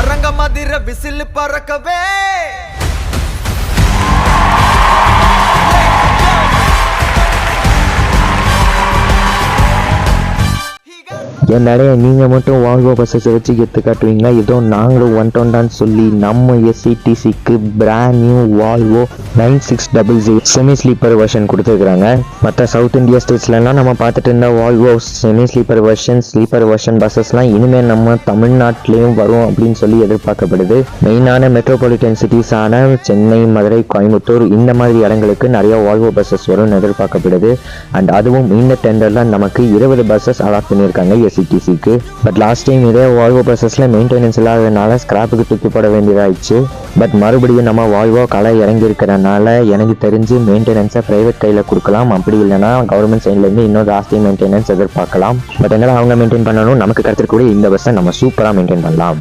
அரங்க மதிர whistle பறக்கவே. என்னடைய நீங்கள் மட்டும் Volvo buses வச்சு எடுத்து காட்டுவீங்களா? ஏதோ நாங்களும் வந்துட்டோம்டான்னு சொல்லி நம்ம எஸ்சிடிசிக்கு brand new Volvo nine six double zero semi sleeper version கொடுத்துருக்குறாங்க. மற்ற சவுத் இந்தியா ஸ்டேட்ஸ்லாம் நம்ம பார்த்துட்டு இருந்த Volvo semi sleeper version sleeper version பஸ்ஸஸ்லாம் இனிமேல் நம்ம தமிழ்நாட்டிலையும் வரும் அப்படின்னு சொல்லி எதிர்பார்க்கப்படுது. மெயினான மெட்ரோபாலிட்டன் சிட்டிஸான சென்னை மதுரை கோயம்புத்தூர் இந்த மாதிரி இடங்களுக்கு நிறைய வால்வோ பஸ்ஸஸ் வரும்னு எதிர்பார்க்கப்படுது. அண்ட் அதுவும் இந்த டெண்டரில் நமக்கு இருபது பஸ்ஸஸ் அலாட் பண்ணியிருக்காங்க எஸ் எஸ்சிடிசிக்கு பட் லாஸ்ட் டைம் இதே வால்வோ ப்ராசஸில் மெயின்டெனன்ஸ் இல்லாததுனால ஸ்கிராப்புக்கு தூக்கி போட வேண்டியதாயிடுச்சு. பட் மறுபடியும் நம்ம வால்வோ களை இறங்கியிருக்கிறனால எனக்கு தெரிஞ்சு மெயின்டெனன்ஸை ப்ரைவேட் கையில் கொடுக்கலாம். அப்படி இல்லைனா கவர்மெண்ட் சைட்லேருந்து இன்னும் ஜாஸ்தி மெயின்டெனன்ஸ் எதிர்பார்க்கலாம். பட் என்னால் அவங்க மெயின்டைன் பண்ணணும் நமக்கு கிடைச்சிருக்கக்கூடிய இந்த பஸ்ஸை நம்ம சூப்பராக மெயின்டைன் பண்ணலாம்.